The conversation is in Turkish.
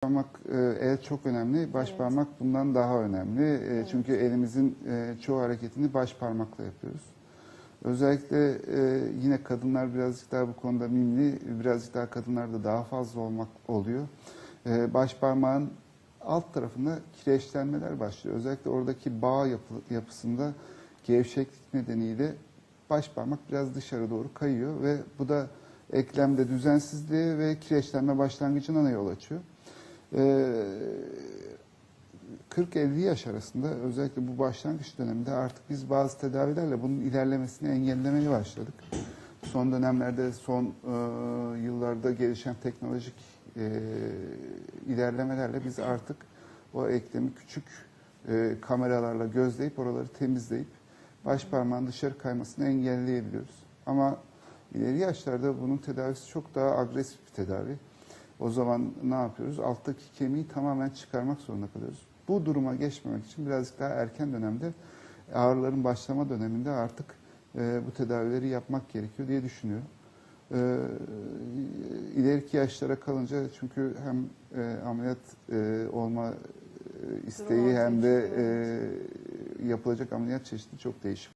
parmak, e, el çok önemli. Baş Evet. parmak bundan daha önemli. E, Çünkü elimizin e, çoğu hareketini baş parmakla yapıyoruz. Özellikle yine kadınlar birazcık daha bu konuda mimli, birazcık daha kadınlarda daha fazla olmak oluyor. Baş parmağın alt tarafında kireçlenmeler başlıyor. Özellikle oradaki bağ yapı, yapısında gevşeklik nedeniyle baş parmak biraz dışarı doğru kayıyor ve bu da eklemde düzensizliğe ve kireçlenme başlangıcına yol açıyor. Ee, 40-50 yaş arasında özellikle bu başlangıç döneminde artık biz bazı tedavilerle bunun ilerlemesini engellemeye başladık. Son dönemlerde, son e, yıllarda gelişen teknolojik e, ilerlemelerle biz artık o eklemi küçük e, kameralarla gözleyip oraları temizleyip baş parmağın dışarı kaymasını engelleyebiliyoruz. Ama ileri yaşlarda bunun tedavisi çok daha agresif bir tedavi. O zaman ne yapıyoruz? Alttaki kemiği tamamen çıkarmak zorunda kalıyoruz. Bu duruma geçmemek için birazcık daha erken dönemde ağrıların başlama döneminde artık e, bu tedavileri yapmak gerekiyor diye düşünüyorum. E, ileriki yaşlara kalınca çünkü hem e, ameliyat e, olma e, isteği hem de e, yapılacak ameliyat çeşidi çok değişik.